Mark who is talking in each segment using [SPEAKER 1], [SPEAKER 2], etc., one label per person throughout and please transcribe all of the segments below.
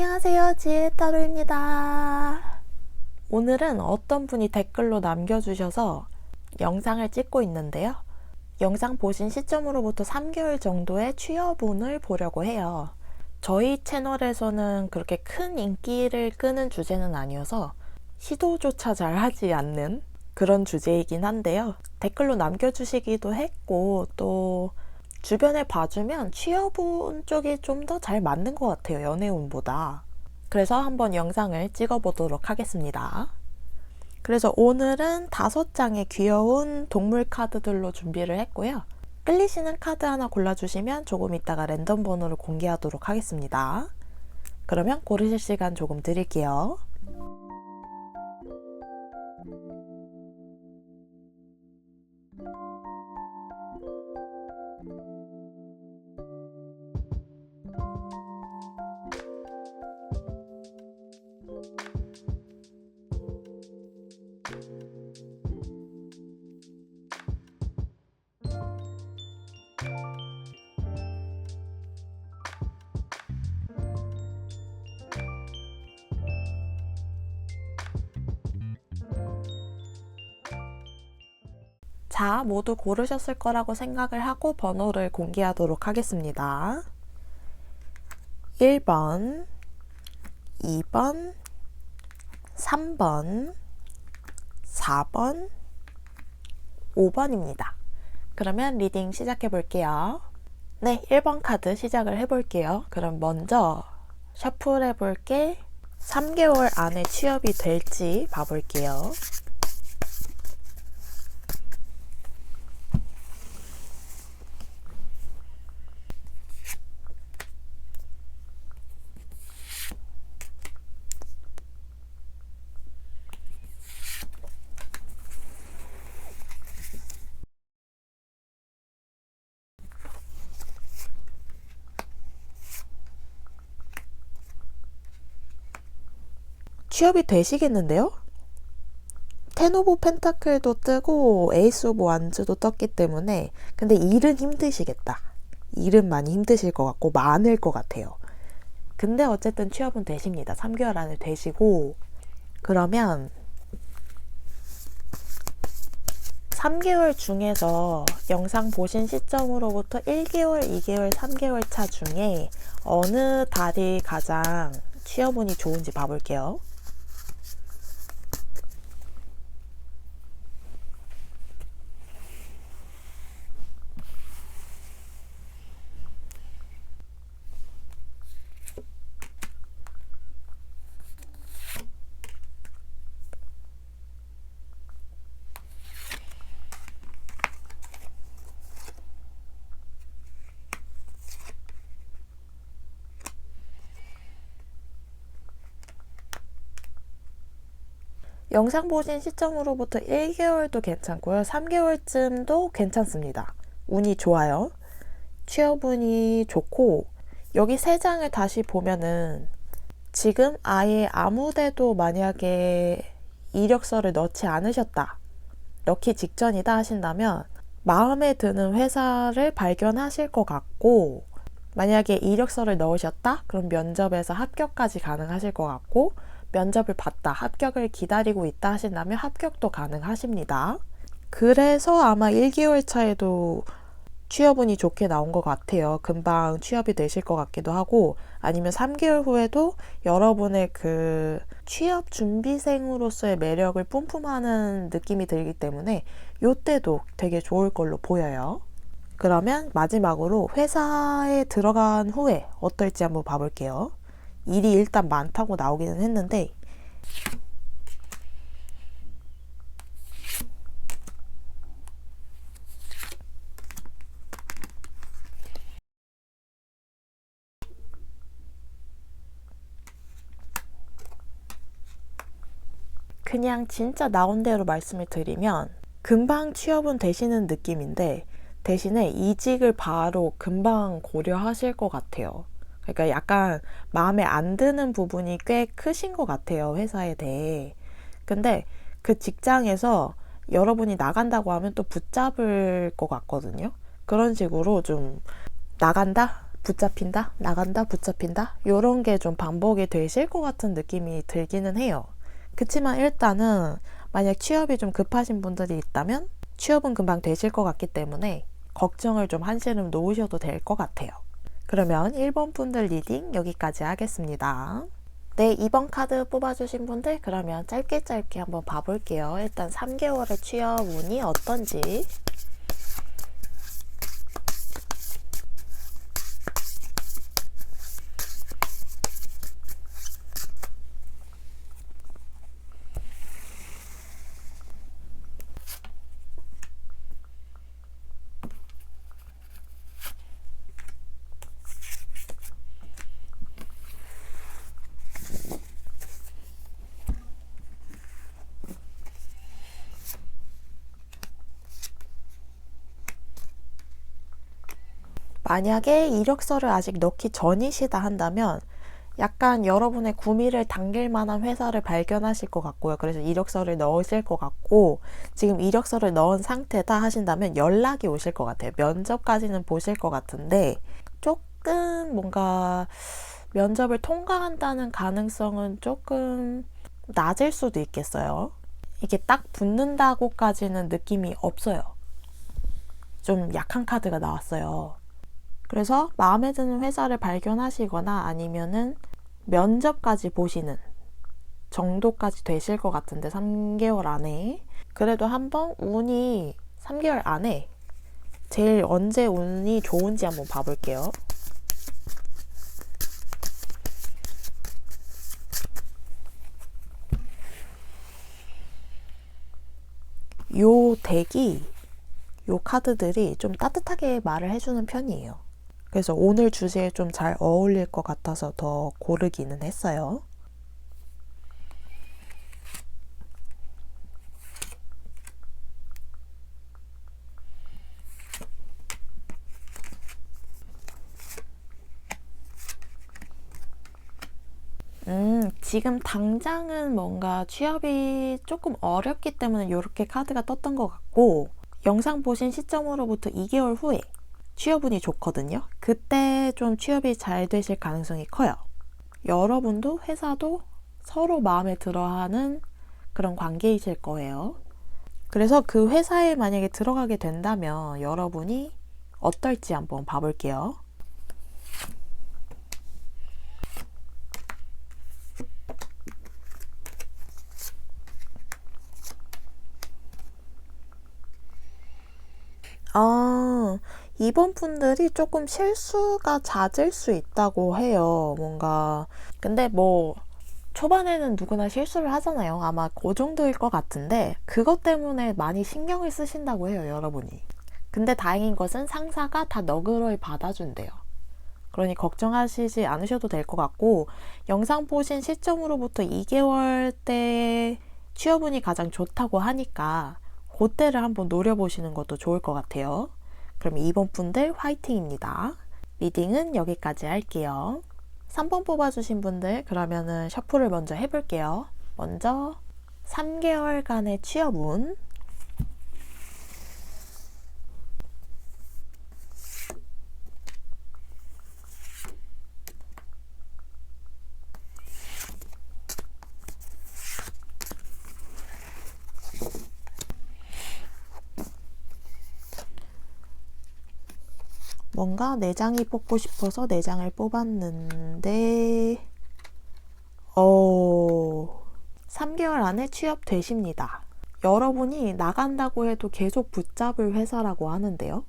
[SPEAKER 1] 안녕하세요. 지혜따로입니다. 오늘은 어떤 분이 댓글로 남겨주셔서 영상을 찍고 있는데요. 영상 보신 시점으로부터 3개월 정도의 취업운을 보려고 해요. 저희 채널에서는 그렇게 큰 인기를 끄는 주제는 아니어서 시도조차 잘 하지 않는 그런 주제이긴 한데요. 댓글로 남겨주시기도 했고, 또 주변에 봐주면 취업운 쪽이 좀 더 잘 맞는 것 같아요. 연애운보다. 그래서 한번 영상을 찍어보도록 하겠습니다. 그래서 오늘은 다섯 장의 귀여운 동물 카드들로 준비를 했고요. 끌리시는 카드 하나 골라주시면 조금 이따가 랜덤 번호를 공개하도록 하겠습니다. 그러면 고르실 시간 조금 드릴게요. 자, 모두 고르셨을 거라고 생각을 하고 번호를 공개하도록 하겠습니다. 1번, 2번, 3번, 4번, 5번입니다. 그러면 리딩 시작해 볼게요. 네, 1번 카드 시작을 해 볼게요. 그럼 먼저 셔플 해 볼게 3개월 안에 취업이 될지 봐볼게요. 취업이 되시겠는데요? 텐 오브 펜타클도 뜨고 에이스 오브 완즈도 떴기 때문에 근데 일은 힘드시겠다. 일은 많이 힘드실 것 같고 많을 것 같아요. 근데 어쨌든 취업은 되십니다. 3개월 안에 되시고 그러면 3개월 중에서 영상 보신 시점으로부터 1개월, 2개월, 3개월 차 중에 어느 달이 가장 취업운이 좋은지 봐볼게요. 영상 보신 시점으로부터 1개월도 괜찮고요. 3개월쯤도 괜찮습니다. 운이 좋아요. 취업운이 좋고 여기 세 장을 다시 보면은 지금 아예 아무데도 만약에 이력서를 넣지 않으셨다. 넣기 직전이다 하신다면 마음에 드는 회사를 발견하실 것 같고 만약에 이력서를 넣으셨다? 그럼 면접에서 합격까지 가능하실 것 같고 면접을 봤다, 합격을 기다리고 있다 하신다면 합격도 가능하십니다. 그래서 아마 1개월 차에도 취업운이 좋게 나온 것 같아요. 금방 취업이 되실 것 같기도 하고, 아니면 3개월 후에도 여러분의 그 취업 준비생으로서의 매력을 뿜뿜하는 느낌이 들기 때문에 요때도 되게 좋을 걸로 보여요. 그러면 마지막으로 회사에 들어간 후에 어떨지 한번 봐볼게요. 일이 일단 많다고 나오기는 했는데 그냥 진짜 나온 대로 말씀을 드리면 금방 취업은 되시는 느낌인데 대신에 이직을 바로 금방 고려하실 것 같아요. 그러니까 약간 마음에 안 드는 부분이 꽤 크신 것 같아요. 회사에 대해. 근데 그 직장에서 여러분이 나간다고 하면 또 붙잡을 것 같거든요. 그런 식으로 좀 나간다? 붙잡힌다, 나간다, 붙잡힌다. 요런 게 좀 반복이 되실 것 같은 느낌이 들기는 해요. 그치만 일단은 만약 취업이 좀 급하신 분들이 있다면 취업은 금방 되실 것 같기 때문에 걱정을 좀 한시름 놓으셔도 될 것 같아요. 그러면 1번 분들 리딩 여기까지 하겠습니다. 네, 2번 카드 뽑아주신 분들 그러면 짧게 짧게 한번 봐볼게요. 일단 3개월의 취업 운이 어떤지 만약에 이력서를 아직 넣기 전이시다 한다면 약간 여러분의 구미를 당길 만한 회사를 발견하실 것 같고요. 그래서 이력서를 넣으실 것 같고 지금 이력서를 넣은 상태다 하신다면 연락이 오실 것 같아요. 면접까지는 보실 것 같은데 조금 뭔가 면접을 통과한다는 가능성은 조금 낮을 수도 있겠어요. 이게 딱 붙는다고까지는 느낌이 없어요. 좀 약한 카드가 나왔어요. 그래서 마음에 드는 회사를 발견하시거나 아니면은 면접까지 보시는 정도까지 되실 것 같은데 3개월 안에 그래도 한번 운이 3개월 안에 제일 언제 운이 좋은지 한번 봐볼게요. 요 덱이 요 카드들이 좀 따뜻하게 말을 해주는 편이에요. 그래서 오늘 주제에 좀 잘 어울릴 것 같아서 더 고르기는 했어요. 음, 지금 당장은 뭔가 취업이 조금 어렵기 때문에 이렇게 카드가 떴던 것 같고, 영상 보신 시점으로부터 2개월 후에 취업운이 좋거든요. 그때 좀 취업이 잘 되실 가능성이 커요. 여러분도 회사도 서로 마음에 들어 하는 그런 관계이실 거예요. 그래서 그 회사에 만약에 들어가게 된다면 여러분이 어떨지 한번 봐볼게요. 아, 이번 분들이 조금 실수가 잦을 수 있다고 해요. 뭔가. 근데 뭐, 초반에는 누구나 실수를 하잖아요. 아마 그 정도일 것 같은데, 그것 때문에 많이 신경을 쓰신다고 해요, 여러분이. 근데 다행인 것은 상사가 다 너그러이 받아준대요. 그러니 걱정하시지 않으셔도 될 것 같고, 영상 보신 시점으로부터 2개월 때 취업운이 가장 좋다고 하니까, 그때를 한번 노려보시는 것도 좋을 것 같아요. 그럼 2번 분들 화이팅입니다. 리딩은 여기까지 할게요. 3번 뽑아주신 분들 그러면은 셔플을 먼저 해볼게요. 먼저 3개월간의 취업운 뭔가 내장이 뽑고 싶어서 내장을 뽑았는데, 어, 3개월 안에 취업되십니다. 여러분이 나간다고 해도 계속 붙잡을 회사라고 하는데요.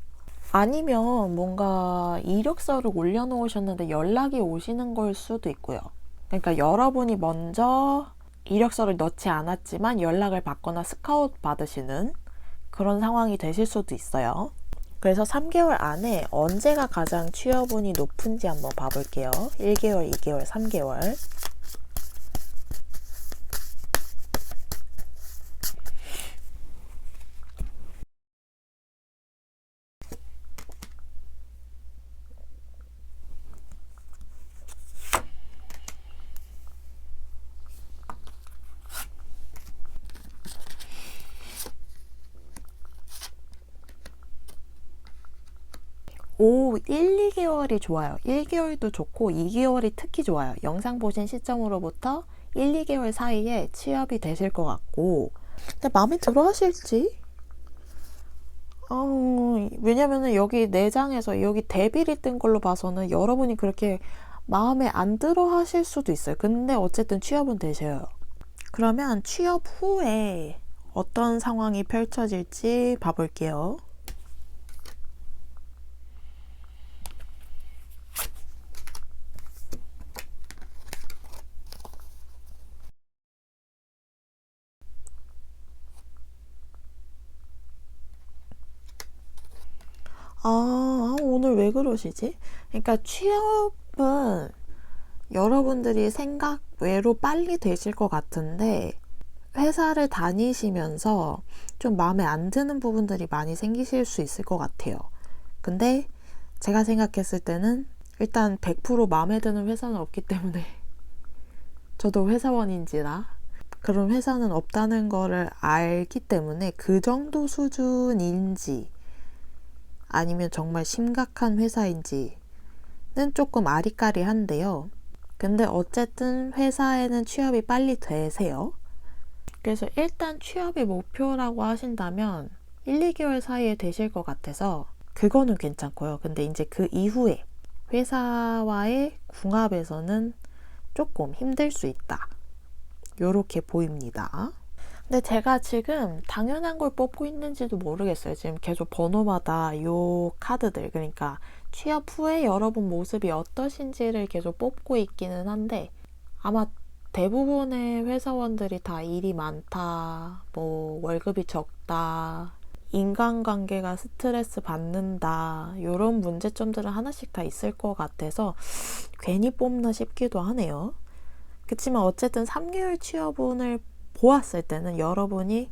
[SPEAKER 1] 아니면 뭔가 이력서를 올려놓으셨는데 연락이 오시는 걸 수도 있고요. 그러니까 여러분이 먼저 이력서를 넣지 않았지만 연락을 받거나 스카웃 받으시는 그런 상황이 되실 수도 있어요. 그래서 3개월 안에 언제가 가장 취업운이 높은지 한번 봐볼게요. 1개월, 2개월, 3개월. 오, 그리고 1, 2개월이 좋아요. 1개월도 좋고 2개월이 특히 좋아요. 영상 보신 시점으로부터 1, 2개월 사이에 취업이 되실 것 같고 근데 마음에 들어 하실지? 어, 왜냐면은 여기 내장에서 여기 대비리 뜬 걸로 봐서는 여러분이 그렇게 마음에 안 들어 하실 수도 있어요. 근데 어쨌든 취업은 되셔요. 그러면 취업 후에 어떤 상황이 펼쳐질지 봐볼게요. 아, 오늘 왜 그러시지? 그러니까 취업은 여러분들이 생각 외로 빨리 되실 것 같은데 회사를 다니시면서 좀 마음에 안 드는 부분들이 많이 생기실 수 있을 것 같아요. 근데 제가 생각했을 때는 일단 100% 마음에 드는 회사는 없기 때문에 저도 회사원인지라 그런 회사는 없다는 거를 알기 때문에 그 정도 수준인지 아니면 정말 심각한 회사인지는 조금 아리까리한데요. 근데 어쨌든 회사에는 취업이 빨리 되세요. 그래서 일단 취업이 목표라고 하신다면 1, 2개월 사이에 되실 것 같아서 그거는 괜찮고요. 근데 이제 그 이후에 회사와의 궁합에서는 조금 힘들 수 있다. 요렇게 보입니다. 근데 제가 지금 당연한 걸 뽑고 있는지도 모르겠어요. 지금 계속 번호마다 요 카드들, 그러니까 취업 후에 여러분 모습이 어떠신지를 계속 뽑고 있기는 한데 아마 대부분의 회사원들이 다 일이 많다, 뭐 월급이 적다, 인간관계가 스트레스 받는다, 이런 문제점들은 하나씩 다 있을 것 같아서 괜히 뽑나 싶기도 하네요. 그치만 어쨌든 3개월 취업운을 보았을 때는 여러분이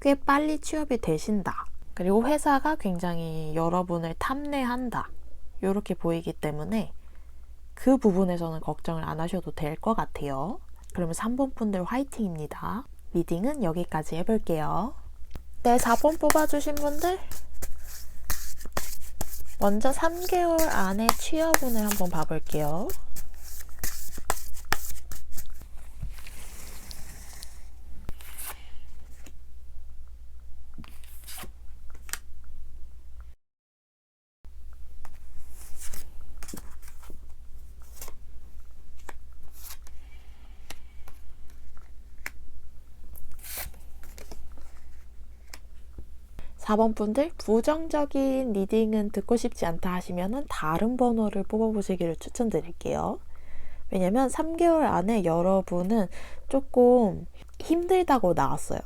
[SPEAKER 1] 꽤 빨리 취업이 되신다. 그리고 회사가 굉장히 여러분을 탐내한다. 이렇게 보이기 때문에 그 부분에서는 걱정을 안 하셔도 될 것 같아요. 그러면 3번 분들 화이팅입니다. 리딩은 여기까지 해볼게요. 네, 4번 뽑아주신 분들 먼저 3개월 안에 취업운을 한번 봐볼게요. 4번 분들 부정적인 리딩은 듣고 싶지 않다 하시면 다른 번호를 뽑아보시기를 추천드릴게요. 왜냐면 3개월 안에 여러분은 조금 힘들다고 나왔어요.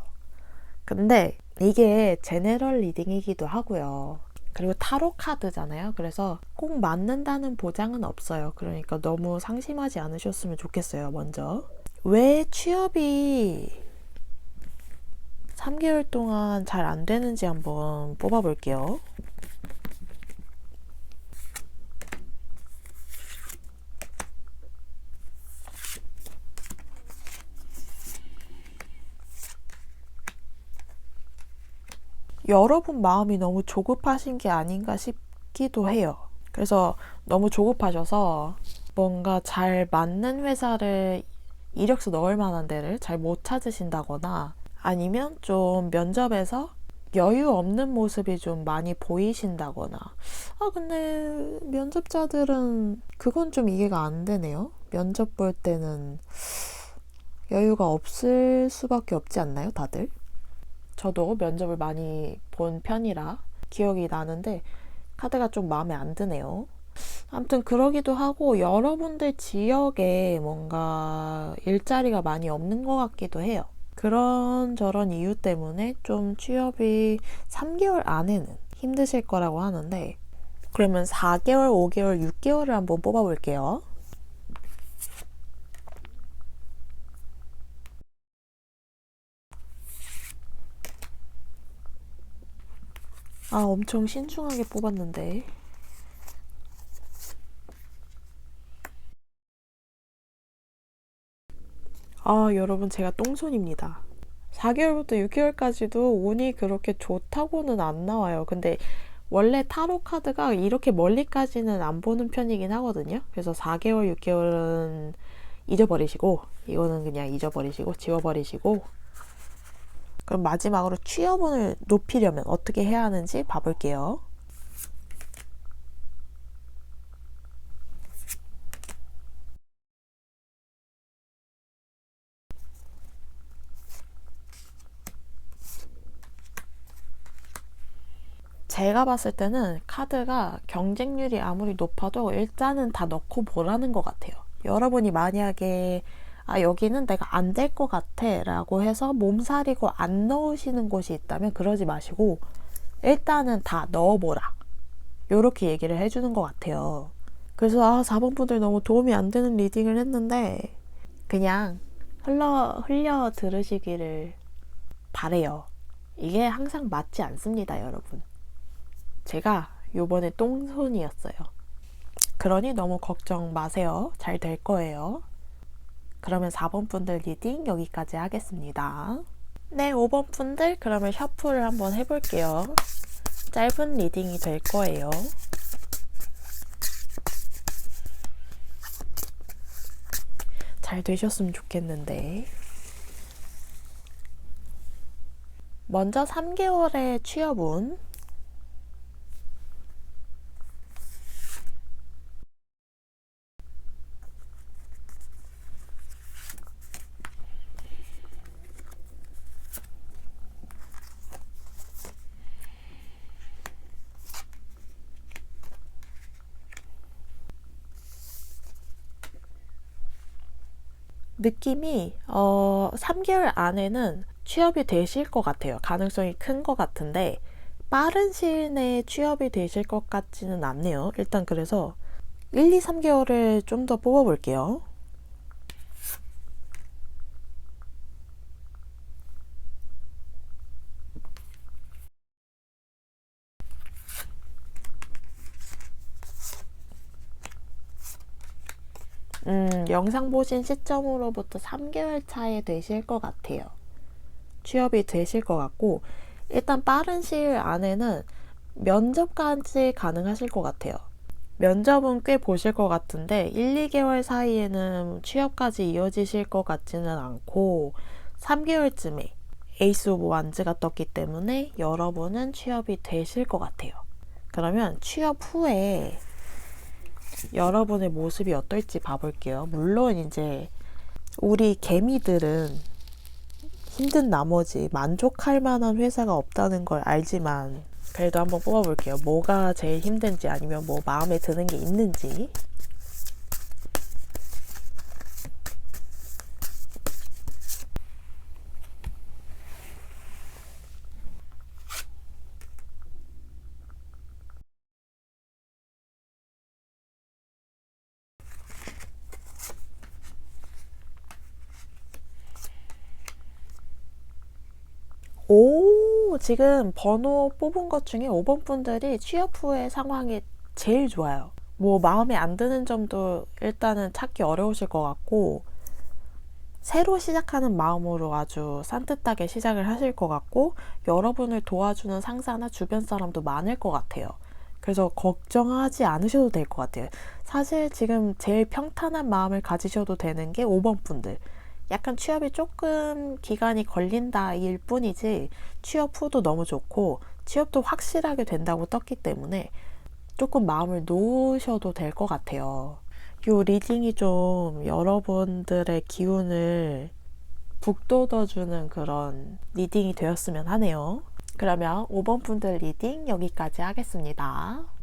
[SPEAKER 1] 근데 이게 제네럴 리딩이기도 하고요. 그리고 타로 카드잖아요. 그래서 꼭 맞는다는 보장은 없어요. 그러니까 너무 상심하지 않으셨으면 좋겠어요. 먼저. 왜 취업이 3개월 동안 잘 안 되는지 한번 뽑아 볼게요. 여러분 마음이 너무 조급하신 게 아닌가 싶기도 해요. 그래서 너무 조급하셔서 뭔가 잘 맞는 회사를 이력서 넣을 만한 데를 잘 못 찾으신다거나 아니면 좀 면접에서 여유 없는 모습이 좀 많이 보이신다거나. 아, 근데 면접자들은 그건 좀 이해가 안 되네요. 면접 볼 때는 여유가 없을 수밖에 없지 않나요, 다들? 저도 면접을 많이 본 편이라 기억이 나는데 카드가 좀 마음에 안 드네요. 아무튼 그러기도 하고 여러분들 지역에 뭔가 일자리가 많이 없는 것 같기도 해요. 그런 저런 이유 때문에 좀 취업이 3개월 안에는 힘드실 거라고 하는데 그러면 4개월, 5개월, 6개월을 한번 뽑아볼게요. 아, 엄청 신중하게 뽑았는데. 아, 여러분, 제가 똥손입니다. 4개월부터 6개월까지도 운이 그렇게 좋다고는 안 나와요. 근데 원래 타로 카드가 이렇게 멀리까지는 안 보는 편이긴 하거든요. 그래서 4개월, 6개월은 잊어버리시고, 이거는 그냥 잊어버리시고, 지워버리시고, 그럼 마지막으로 취업운을 높이려면 어떻게 해야 하는지 봐볼게요. 제가 봤을 때는 카드가 경쟁률이 아무리 높아도 일단은 다 넣고 보라는 것 같아요. 여러분이 만약에 아, 여기는 내가 안 될 것 같아 라고 해서 몸살이고 안 넣으시는 곳이 있다면 그러지 마시고 일단은 다 넣어보라. 요렇게 얘기를 해주는 것 같아요. 그래서 아, 4번 분들 너무 도움이 안 되는 리딩을 했는데 그냥 흘러, 흘려 들으시기를 바래요. 이게 항상 맞지 않습니다, 여러분. 제가 요번에 똥손이었어요. 그러니 너무 걱정 마세요. 잘 될 거예요. 그러면 4번 분들 리딩 여기까지 하겠습니다. 네, 5번 분들 그러면 셔플을 한번 해볼게요. 짧은 리딩이 될 거예요. 잘 되셨으면 좋겠는데. 먼저 3개월의 취업운. 느낌이 어 3개월 안에는 취업이 되실 것 같아요. 가능성이 큰 것 같은데 빠른 시일 내에 취업이 되실 것 같지는 않네요. 일단 그래서 1, 2, 3개월을 좀 더 뽑아볼게요. 음, 영상 보신 시점으로부터 3개월 차에 되실 것 같아요. 취업이 되실 것 같고, 일단 빠른 시일 안에는 면접까지 가능하실 것 같아요. 면접은 꽤 보실 것 같은데, 1, 2개월 사이에는 취업까지 이어지실 것 같지는 않고, 3개월쯤에 에이스 오브 완즈가 떴기 때문에 여러분은 취업이 되실 것 같아요. 그러면 취업 후에 여러분의 모습이 어떨지 봐볼게요. 물론 이제 우리 개미들은 힘든 나머지 만족할 만한 회사가 없다는 걸 알지만 그래도 한번 뽑아볼게요. 뭐가 제일 힘든지 아니면 뭐 마음에 드는 게 있는지. 오, 지금 번호 뽑은 것 중에 5번 분들이 취업 후의 상황이 제일 좋아요. 뭐 마음에 안 드는 점도 일단은 찾기 어려우실 것 같고, 새로 시작하는 마음으로 아주 산뜻하게 시작을 하실 것 같고, 여러분을 도와주는 상사나 주변 사람도 많을 것 같아요. 그래서 걱정하지 않으셔도 될 것 같아요. 사실 지금 제일 평탄한 마음을 가지셔도 되는 게 5번 분들. 약간 취업이 조금 기간이 걸린다 일 뿐이지 취업 후도 너무 좋고 취업도 확실하게 된다고 떴기 때문에 조금 마음을 놓으셔도 될 것 같아요. 요 리딩이 좀 여러분들의 기운을 북돋워주는 그런 리딩이 되었으면 하네요. 그러면 5번 분들 리딩 여기까지 하겠습니다.